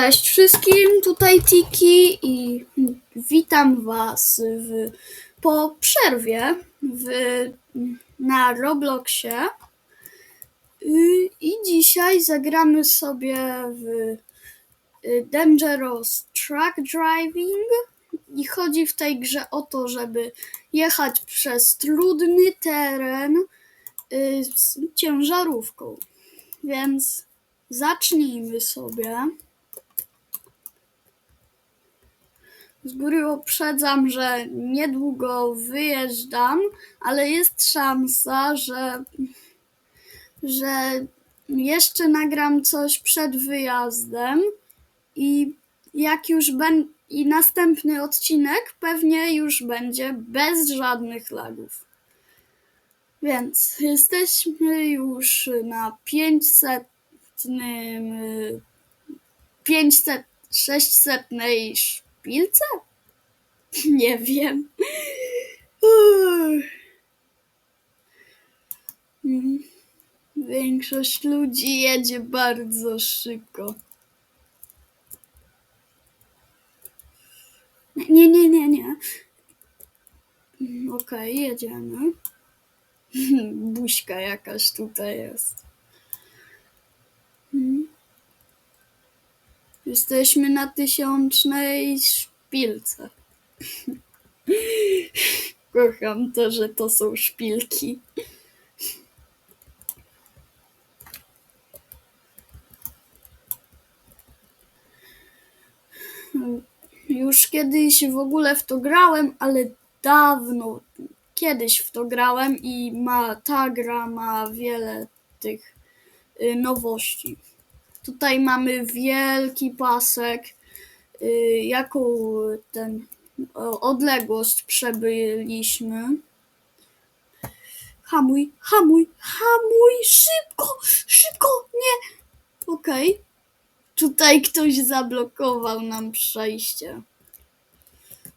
Cześć wszystkim, tutaj Tiki i witam Was w, po przerwie w, na Robloxie. Y, I dzisiaj zagramy sobie w y, Dangerous Truck Driving. I chodzi w tej grze o to, żeby jechać przez trudny teren y, z ciężarówką. Więc zacznijmy sobie. Z góry uprzedzam, że niedługo wyjeżdżam, ale jest szansa, że, że jeszcze nagram coś przed wyjazdem i jak już ben, i następny odcinek pewnie już będzie bez żadnych lagów. Więc jesteśmy już na 500 500 600 szpilce? Nie wiem. Mm. Większość ludzi jedzie bardzo szybko. Nie, nie, nie, nie. Mm, Okej, jedziemy. Buźka jakaś tutaj jest. Mm. Jesteśmy na tysiącznej szpilce. Kocham to, że to są szpilki. Już kiedyś w ogóle w to grałem, ale dawno kiedyś w to grałem i ma, ta gra ma wiele tych y, nowości. Tutaj mamy wielki pasek, y, jaką ten odległość przebyliśmy. Hamuj, hamuj, hamuj, szybko, szybko, nie. Okej. Tutaj ktoś zablokował nam przejście.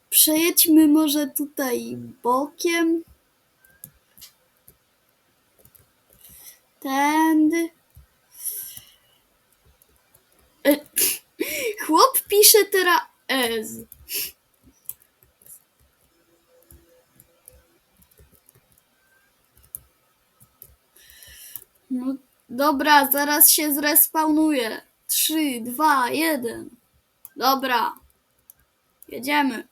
Przejedźmy może tutaj bokiem. Tędy. Chłop pisze teraz. No dobra, zaraz się zrespawnuje. Trzy, dwa, jeden. Dobra. Jedziemy.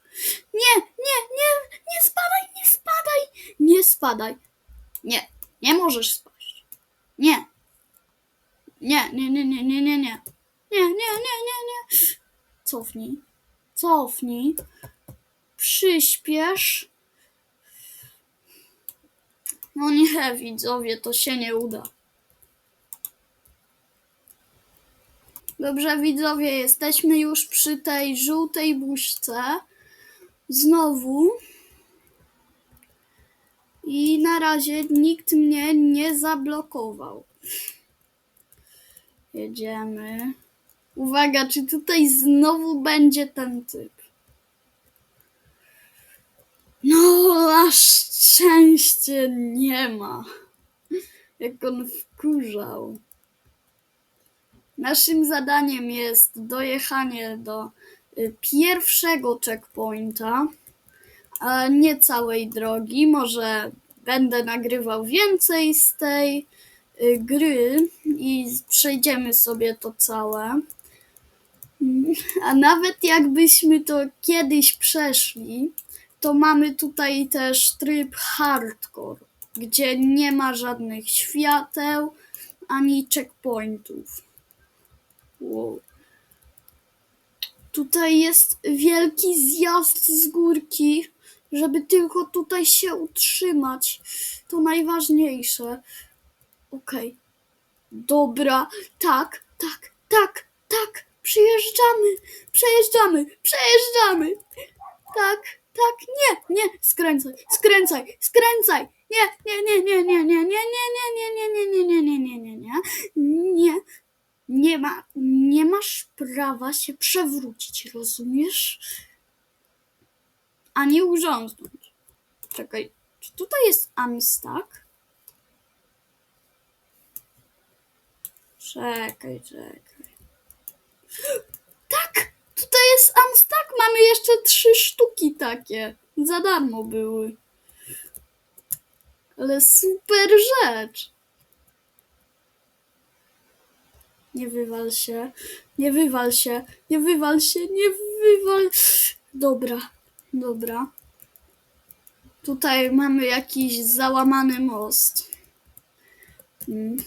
Nie, nie, nie, nie spadaj, nie spadaj. Nie spadaj. Nie, nie możesz spaść. Nie. Nie, nie, nie, nie, nie, nie, nie. Nie, nie, nie, nie, nie. Cofnij. Cofnij. Przyspiesz. No nie, widzowie, to się nie uda. Dobrze, widzowie, jesteśmy już przy tej żółtej buźce. Znowu. I na razie nikt mnie nie zablokował. Jedziemy. Uwaga, czy tutaj znowu będzie ten typ? No, aż szczęście nie ma. Jak on wkurzał. Naszym zadaniem jest dojechanie do y, pierwszego checkpointa, a nie całej drogi. Może będę nagrywał więcej z tej y, gry i przejdziemy sobie to całe. A nawet jakbyśmy to kiedyś przeszli, to mamy tutaj też tryb hardcore, gdzie nie ma żadnych świateł ani checkpointów. Wow. Tutaj jest wielki zjazd z górki, żeby tylko tutaj się utrzymać. To najważniejsze. Okej. Dobra, tak, tak, tak, tak. Przyjeżdżamy, przejeżdżamy, przejeżdżamy. Tak, tak, nie, nie, skręcaj, skręcaj, skręcaj. Nie, nie, nie, nie, nie, nie, nie, nie, nie, nie, nie, nie, nie, nie, nie, nie, nie, nie. Nie ma, nie masz prawa się przewrócić, rozumiesz? Ani urządnąć. Czekaj, czy tutaj jest unstuck? Czekaj, czekaj. Jeszcze trzy sztuki takie. Za darmo były. Ale super rzecz. Nie wywal się, nie wywal się, nie wywal się, nie wywal. Dobra, dobra. Tutaj mamy jakiś załamany most. Mm.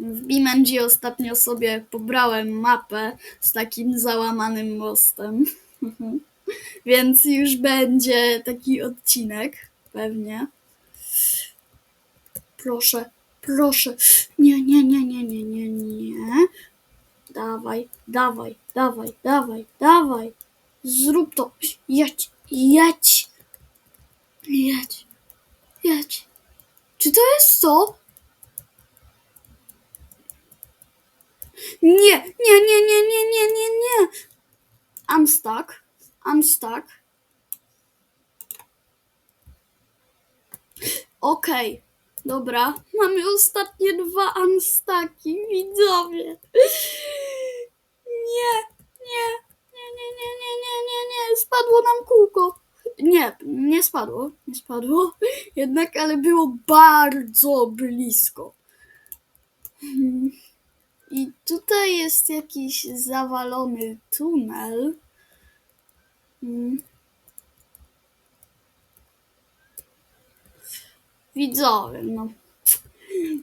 W BeamNG ostatnio sobie pobrałem mapę z takim załamanym mostem. Więc już będzie taki odcinek, pewnie. Proszę, proszę. Nie, nie, nie, nie, nie, nie, nie. Dawaj, dawaj, dawaj, dawaj, dawaj. Zrób to. Jedź, jedź. Jedź, jedź. Czy to jest to? Nie, nie, nie, nie, nie, nie, nie, nie. I'm stuck. I'm stuck. Okej, dobra. Mamy ostatnie dwa unstacki, widzowie. Nie, nie, nie, nie, nie, nie, nie, nie, nie. Spadło nam kółko. Nie, nie spadło, nie spadło. Jednak, ale było bardzo blisko. Hmm. I tutaj jest jakiś zawalony tunel. Mm. Widzowie, no.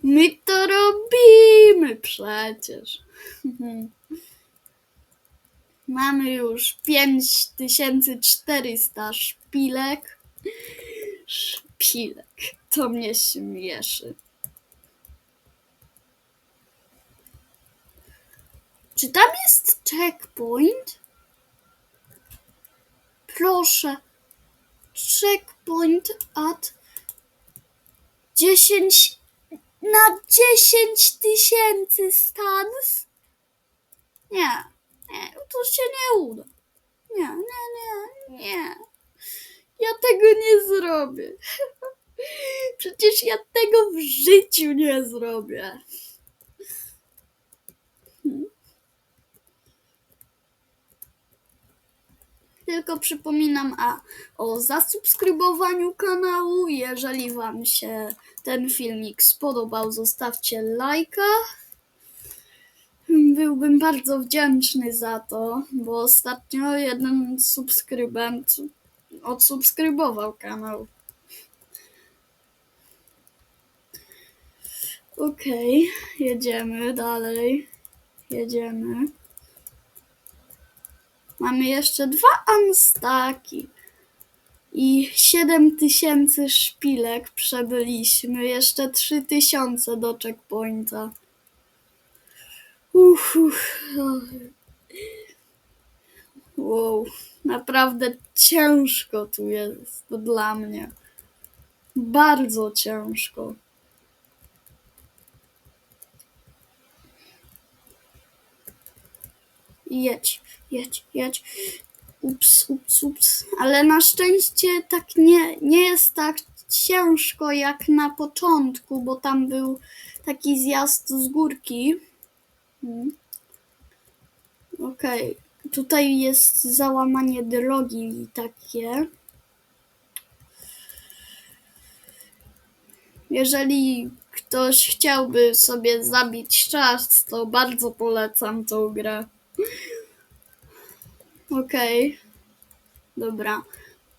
My to robimy przecież. Mamy już 5400 szpilek. Szpilek. To mnie śmieszy. Czy tam jest checkpoint? Proszę. Checkpoint at 10 na 10 tysięcy stans? Nie, nie, to się nie uda. Nie, nie, nie, nie. Ja tego nie zrobię. Przecież ja tego w życiu nie zrobię. Tylko przypominam a, o zasubskrybowaniu kanału. Jeżeli Wam się ten filmik spodobał, zostawcie lajka. Byłbym bardzo wdzięczny za to, bo ostatnio jeden subskrybent odsubskrybował kanał. Okej, jedziemy dalej. Jedziemy. Mamy jeszcze dwa unstaki. I 7000 szpilek przebyliśmy. Jeszcze 3000 do checkpointa. Uff. Wow, naprawdę ciężko tu jest dla mnie. Bardzo ciężko. Jedź, jedź, jedź. Ups, ups, ups. Ale na szczęście tak nie, nie jest tak ciężko jak na początku, bo tam był taki zjazd z górki. Hmm. Okej, tutaj jest załamanie drogi takie. Jeżeli ktoś chciałby sobie zabić czas, to bardzo polecam tą grę. Okej. Dobra.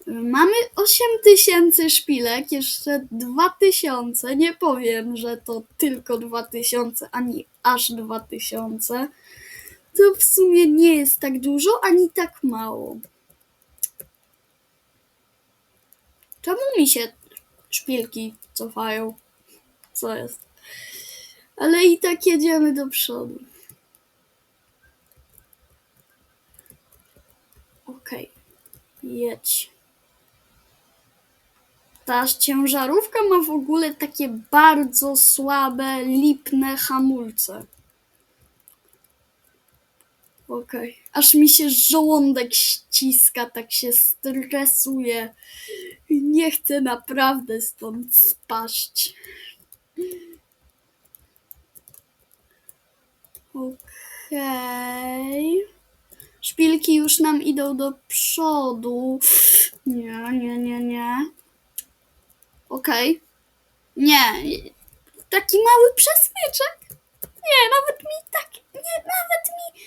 Mamy 8000 szpilek, jeszcze 2000. Nie powiem, że to tylko 2000, ani aż 2000. To w sumie nie jest tak dużo, ani tak mało. Czemu mi się szpilki cofają? Co jest? Ale i tak jedziemy do przodu. Okej, jedź. Ta ciężarówka ma w ogóle takie bardzo słabe, lipne hamulce. Okej, aż mi się żołądek ściska, tak się stresuje. Nie chcę naprawdę stąd spaść. Okej. Szpilki już nam idą do przodu. Nie, nie, nie, nie. Okej. Nie. Taki mały przesmyczek. Nie, nawet mi tak. Nie, nawet mi.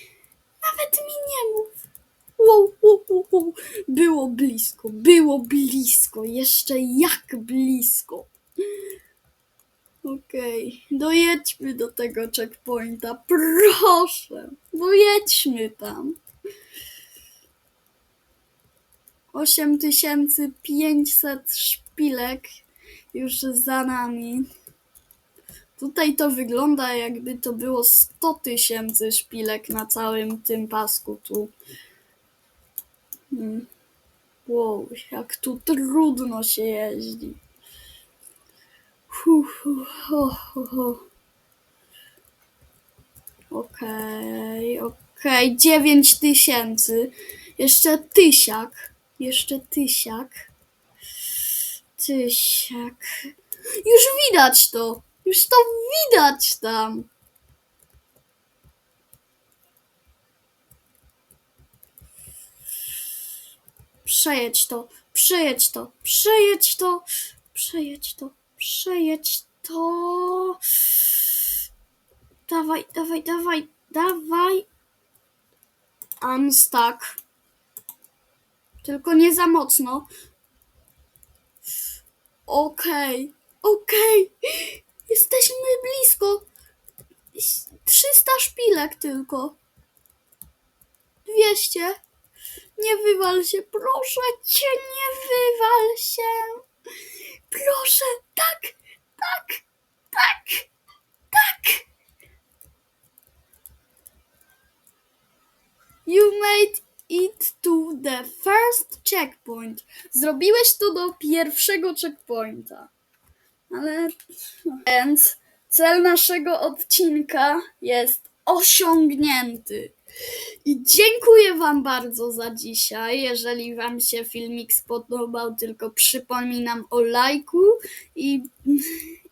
Nawet mi nie mów. Wow, wow, wow, wow. Było blisko, było blisko. Jeszcze jak blisko. Okej, dojedźmy do tego checkpointa, proszę, dojedźmy tam. 8500 szpilek już za nami. Tutaj to wygląda jakby to było 100 tysięcy szpilek na całym tym pasku tu. Hmm. Wow, jak tu trudno się jeździ. Okej, okej, dziewięć tysięcy. Jeszcze tysiak. Jeszcze tysiak. Tysiak. Już widać to. Już to widać tam. Przejedź to, przejedź to, przejedź to, przejedź to, przejedź to. Dawaj, dawaj, dawaj, dawaj. Unstuck. Tylko nie za mocno. Okej, okej. Jesteśmy blisko. 300 szpilek tylko. 200. Nie wywal się, proszę cię, nie wywal się. Proszę, tak, tak, tak, tak. You made it to the first checkpoint. Zrobiłeś to do pierwszego checkpointa. Ale. Więc cel naszego odcinka jest osiągnięty. I dziękuję Wam bardzo za dzisiaj. Jeżeli Wam się filmik spodobał, tylko przypominam o lajku i,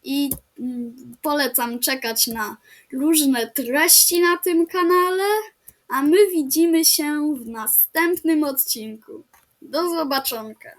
i mm, polecam czekać na różne treści na tym kanale. A my widzimy się w następnym odcinku. Do zobaczonka.